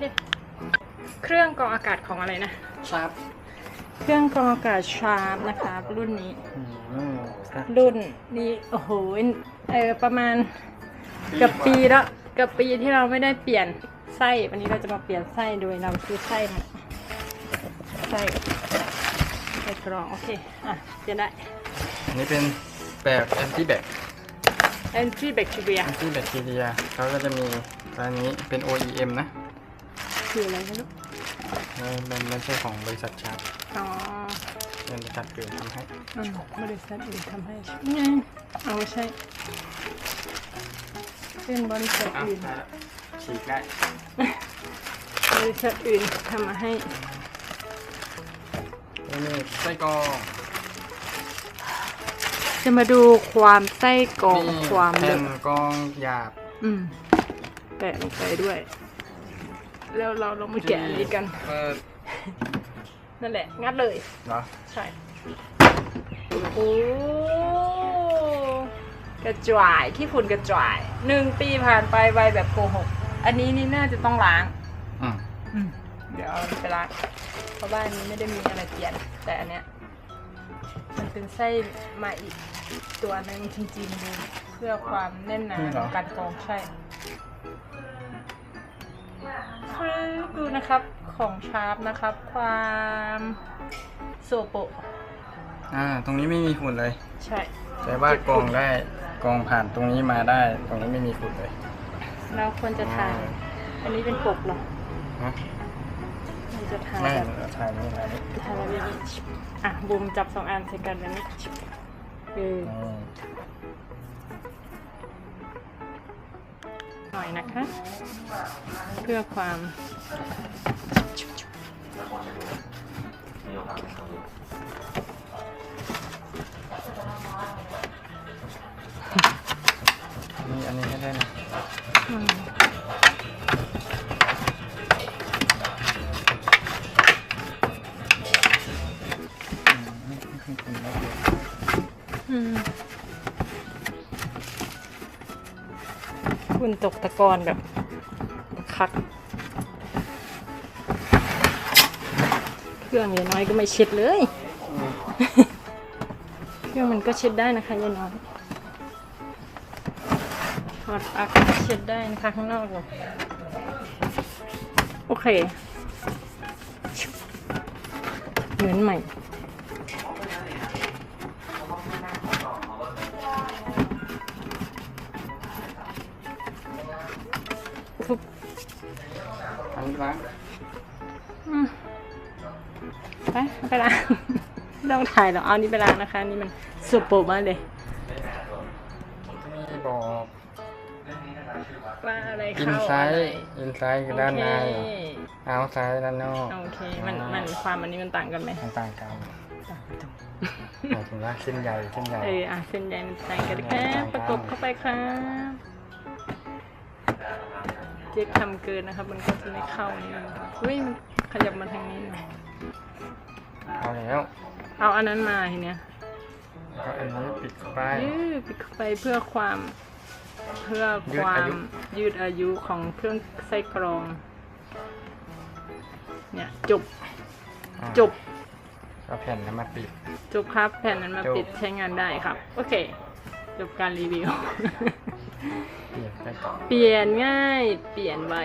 เคเครื่องกรองอากาศของอะไรนะชาร์ปเครื่องกรองอากาศชาร์ปนะคะรุ่นนี้ อืมครับรุ่นนี้โอ้โหเออประมาณเกับปีแล้วเกับปีที่เราไม่ได้เปลี่ยนไส้วันนี้เราจะมาเปลี่ยนไส้โดยนำซื้อไส้มาไส้ไส้กรองโอเคอะเปลี่ยนได้อันนี้เป็นแบบแอนตี้แบค anti bacteria แอนตี้แบคทีเรียเขาก็จะมีตัวนี้เป็น OEM นะ คืออะไรไม่รู้ไม่ไม่ไม่ใช่ของบริษัทชาร์ปอ๋อเป็นบริษัทอื่นทำให้อืมบริษัทอื่นทำให้ไงเอาไม่ใช่ เป็นบริษัทอะอื่น ได้แล้วฉีกได้บริษัทอื่นทำมาให้ นี่ไส้กรองจะมาดูความไส้กรองนี่ความแผ่ลึนกกรองหยาบอืมแปะลงไปด้วย แล้วเราลงมาแกะอันนี้กัน เปิดนั่นแหละ งัดเลยเหรอใช่ โอ้โหกระจายที่ฝุ่นกระจายหนึ่งปีผ่านไปไวแบบโกหก อันนี้นี่น่าจะต้องล้าง อืมเดี๋ยวเอาไปล้างเพราะว่าอันนี้ไม่ได้มีอะไรเปลี่ยน แต่อันเนี้ย มันเป็นไส้มาอีกตัวหนึ่งจริงๆเลยเพื่อความแน่นหนาของการกรองใช่ ดูนะครับของชาร์ปนะครับ ความโซโปะอ่า ตรงนี้ไม่มีฝุ่นเลย ใช่แต่ว่ากรองได้กรองผ่านตรงนี้มาได้ ตรงนี้ไม่มีฝุ่นเลย เราควรจะทานอันนี้เป็นปกเหรอฮะมันจะทานไม่แบบเราถ่ายนี่ถ่ายนี่ทานแบบนี้อะบูมจับสองอันใส่กันแบบนี้เออ หน่อยนะคะ เพื่อความอันนี้อันนี้ให้ได้นะอืม มไม่ไม่ขึ้นฝุ่นแล้วเดี๋ยวอืมคุณตกตะกอนแบบคัก เครื่องยายน้อยก็ไม่เช็ดเลย เครื่องมันก็เช็ดได้นะคะยายน้อยถอดปลั๊กเช็ดได้นะคะข้างนอกเลยโอเค เหมือนใหม่ ทุบอันนี้ล้างอืมไปเอาไปล้างไม่ต้องถ่ายหรอกเอาอันนี้ไปล้างนะคะ นี่มันสุดโปรมากเลยนี่บอกว่าอะไรอินเข้าไซอะไร ด์อินไซด์คือด้านในโอเค เอาไซด์ด้านนอกโอเค มันมันความอันนี้มันต่างกันไหมมันต่างกันหมายถึงว่าเส้นใหญ่เส้นใหญ่ เอออะเส้นใยมันต่างกันครับประกบเข้าไปครับ เจ๊กทำเกินนะครับ มันก็จะไม่เข้านี่เฮ้ยมันขยับมาทางนี้หน่อยเอาแล้วเอาอันนั้นมาทีเนี้ยแล้วก็อันนี้ปิดเข้าไป ยืดปิดเข้าไปเพื่อความเพื่อยืดควาอามยุยืดอายุของเครื่องไส้กรอง เนี่ยจบอ่า จบเอาแผ่นนั้นมาปิด จบครับ แผ่นนั้นมาจบ ปิดใช้งานได้ครับ โอเค จบการรีวิว เปลี่ยนไปก่อนเปลี่ยนง่าย เปลี่ยนไว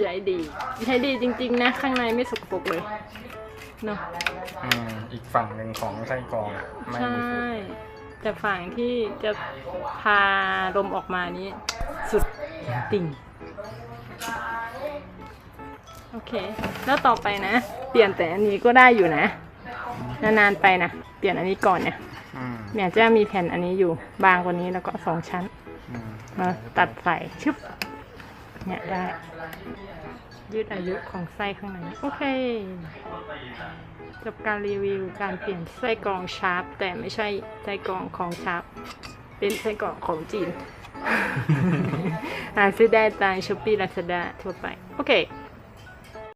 ใช้ดี ใช้ดีจริง ๆ นะ ข้างในไม่สกปรกเลยเนาะอืมอีกฝั่งหนึ่งของไส้กรองอะไม่ใช่ มีฝุ่นแต่ฝั่งที่จะพาลมออกมานี้ สุดติ่ง โอเค แล้วต่อไปนะ เปลี่ยนแต่อันนี้ก็ได้อยู่นะ นานๆไปนะ เปลี่ยนอันนี้ก่อนเนี่ย อืม เนี่ยจะมีแผ่นอันนี้อยู่บางกว่านี้แล้วก็สองชั้นอืม มาตัดใส่ชึบเนี่ยได้ ยืดอายุของไส้ข้างในโอเค จบการรีวิวการเปลี่ยนไส้กรองชาร์ปแต่ไม่ใช่ไส้กรองของชาร์ปเป็นไส้กรองของจีนหาซื้อได้ตามช้อปปี้ลาซาด้าทั่วไป โอเค